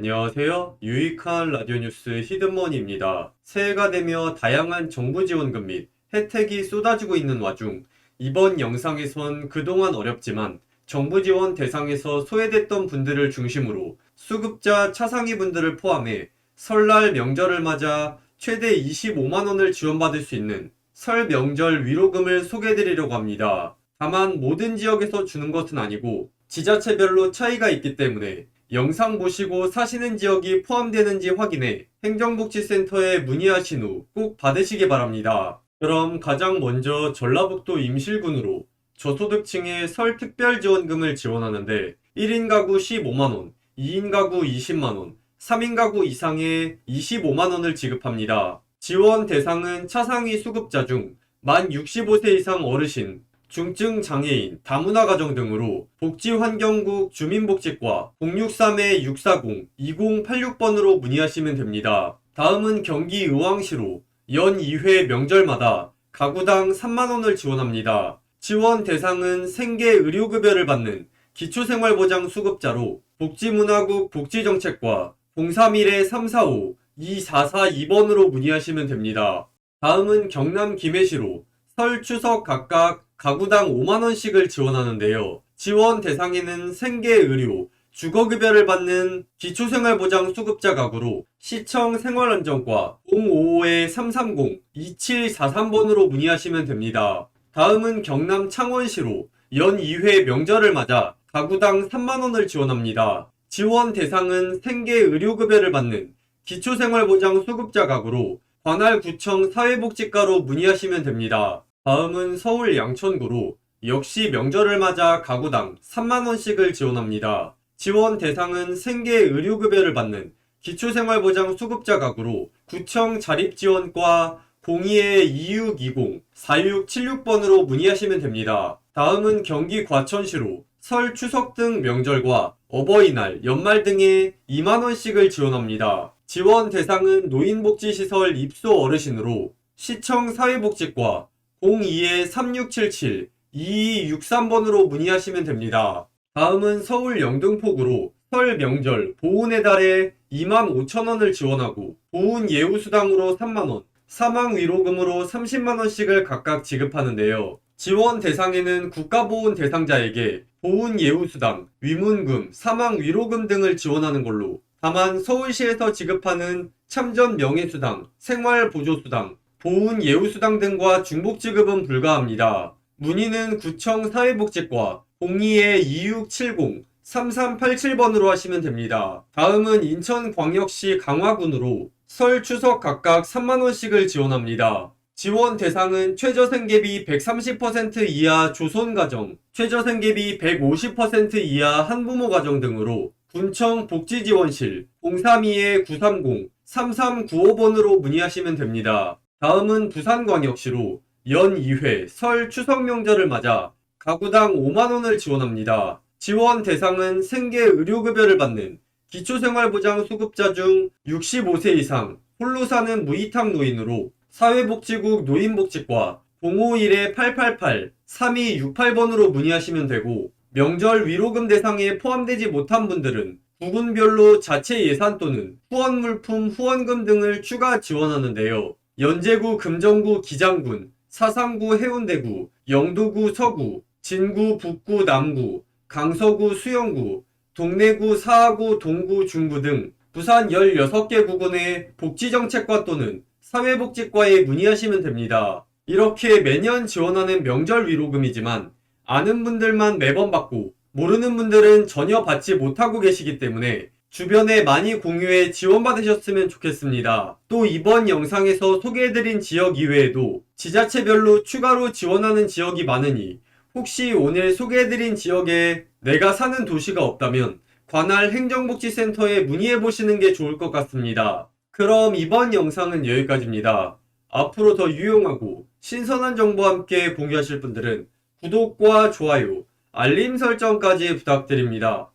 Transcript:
안녕하세요. 유익한 라디오 뉴스 히든머니입니다. 새해가 되며 다양한 정부 지원금 및 혜택이 쏟아지고 있는 와중 이번 영상에선 그동안 어렵지만 정부 지원 대상에서 소외됐던 분들을 중심으로 수급자 차상위 분들을 포함해 설날 명절을 맞아 최대 25만 원을 지원받을 수 있는 설 명절 위로금을 소개해드리려고 합니다. 다만 모든 지역에서 주는 것은 아니고 지자체별로 차이가 있기 때문에 영상 보시고 사시는 지역이 포함되는지 확인해 행정복지센터에 문의하신 후 꼭 받으시기 바랍니다. 그럼 가장 먼저 전라북도 임실군으로 저소득층에 설 특별지원금을 지원하는데 1인 가구 15만원, 2인 가구 20만원, 3인 가구 이상에 25만원을 지급합니다. 지원 대상은 차상위 수급자 중 만 65세 이상 어르신, 중증 장애인, 다문화 가정 등으로 복지환경국 주민복지과 063-640-2086번으로 문의하시면 됩니다. 다음은 경기 의왕시로 연 2회 명절마다 가구당 3만원을 지원합니다. 지원 대상은 생계 의료급여를 받는 기초생활보장 수급자로 복지문화국 복지정책과 031-345-2442번으로 문의하시면 됩니다. 다음은 경남 김해시로 설 추석 각각 가구당 5만원씩을 지원하는데요. 지원 대상에는 생계 의료, 주거급여를 받는 기초생활보장 수급자 가구로 시청 생활안전과 055-330-2743번으로 문의하시면 됩니다. 다음은 경남 창원시로 연 2회 명절을 맞아 가구당 3만원을 지원합니다. 지원 대상은 생계 의료급여를 받는 기초생활보장 수급자 가구로 관할구청 사회복지과로 문의하시면 됩니다. 다음은 서울 양천구로 역시 명절을 맞아 가구당 3만원씩을 지원합니다. 지원 대상은 생계 의료급여를 받는 기초생활보장 수급자 가구로 구청 자립지원과 02-2620-4676번으로 문의하시면 됩니다. 다음은 경기 과천시로 설 추석 등 명절과 어버이날, 연말 등에 2만원씩을 지원합니다. 지원 대상은 노인복지시설 입소 어르신으로 시청 사회복지과 02-3677-2263번으로 문의하시면 됩니다. 다음은 서울 영등포구로 설 명절 보훈의 달에 2만 5천원을 지원하고 보훈 예우수당으로 3만원, 사망 위로금으로 30만원씩을 각각 지급하는데요. 지원 대상에는 국가보훈 대상자에게 보훈 예우수당, 위문금, 사망 위로금 등을 지원하는 걸로 다만 서울시에서 지급하는 참전 명예수당, 생활보조수당, 보훈 예우수당 등과 중복 지급은 불가합니다. 문의는 구청 사회복지과 02-2670-3387번으로 하시면 됩니다. 다음은 인천광역시 강화군으로 설 추석 각각 3만원씩을 지원합니다. 지원 대상은 최저생계비 130% 이하 조손가정, 최저생계비 150% 이하 한부모 가정 등으로 군청 복지지원실 032-930-3395번으로 문의하시면 됩니다. 다음은 부산광역시로 연 2회 설 추석 명절을 맞아 가구당 5만원을 지원합니다. 지원 대상은 생계 의료급여를 받는 기초생활보장 수급자 중 65세 이상 홀로 사는 무이탁 노인으로 사회복지국 노인복지과 051-888-3268번으로 문의하시면 되고 명절 위로금 대상에 포함되지 못한 분들은 부군별로 자체 예산 또는 후원 물품 후원금 등을 추가 지원하는데요. 연제구 금정구 기장군, 사상구 해운대구, 영도구 서구, 진구 북구 남구, 강서구 수영구, 동래구 사하구 동구 중구 등 부산 16개 구군의 복지정책과 또는 사회복지과에 문의하시면 됩니다. 이렇게 매년 지원하는 명절 위로금이지만 아는 분들만 매번 받고 모르는 분들은 전혀 받지 못하고 계시기 때문에 주변에 많이 공유해 지원받으셨으면 좋겠습니다. 또 이번 영상에서 소개해드린 지역 이외에도 지자체별로 추가로 지원하는 지역이 많으니 혹시 오늘 소개해드린 지역에 내가 사는 도시가 없다면 관할 행정복지센터에 문의해보시는 게 좋을 것 같습니다. 그럼 이번 영상은 여기까지입니다. 앞으로 더 유용하고 신선한 정보와 함께 공유하실 분들은 구독과 좋아요, 알림 설정까지 부탁드립니다.